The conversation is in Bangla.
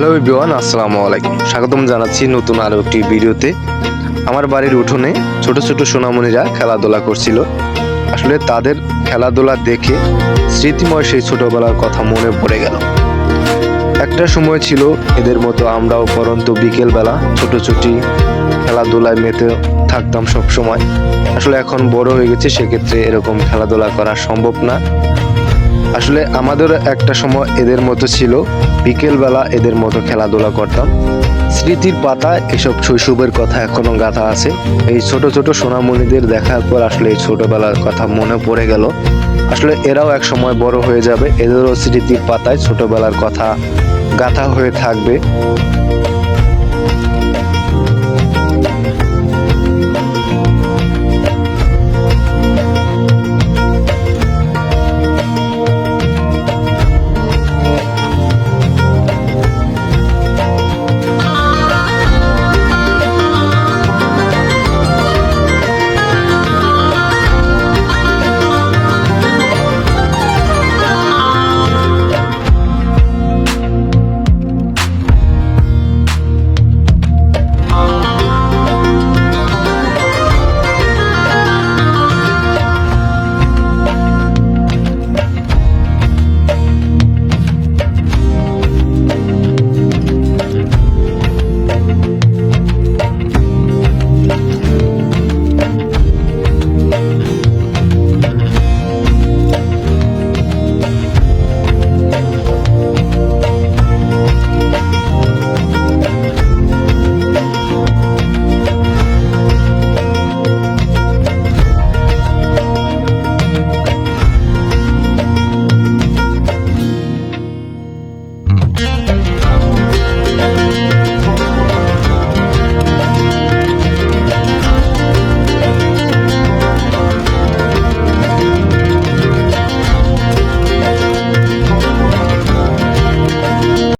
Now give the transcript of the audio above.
হ্যালো এভরিওয়ান আসসালামু আলাইকুম। স্বাগতম জানাচ্ছি নতুন আরও একটি ভিডিওতে। আমার বাড়ির উঠোনে ছোট ছোট সোনামণিরা খেলাধুলা করছিল। আসলে তাদের খেলাধুলা দেখে স্মৃতিময় সেই ছোটবেলার কথা মনে পড়ে গেল। একটা সময় ছিল এদের মতো আমরাও পরন্ত বিকেলবেলা ছোট ছোটি খেলাধুলায় মেতে থাকতাম সব সময় আসলে এখন বড় হয়ে গেছে, সেক্ষেত্রে এরকম খেলাধুলা করা সম্ভব না। আসলে আমাদেরও একটা সময় এদের মতো ছিল। বিকেলবেলা এদের মতো খেলাধুলা করতাম। স্মৃতির পাতায় এসব শৈশবের কথা এখনও গাথা আছে। এই ছোট ছোট সোনামণিদের দেখার পর আসলে এই ছোটবেলার কথা মনে পড়ে গেল। আসলে এরাও এক সময় বড় হয়ে যাবে। এদেরও স্মৃতির পাতায় ছোটবেলার কথা গাথা হয়ে থাকবে।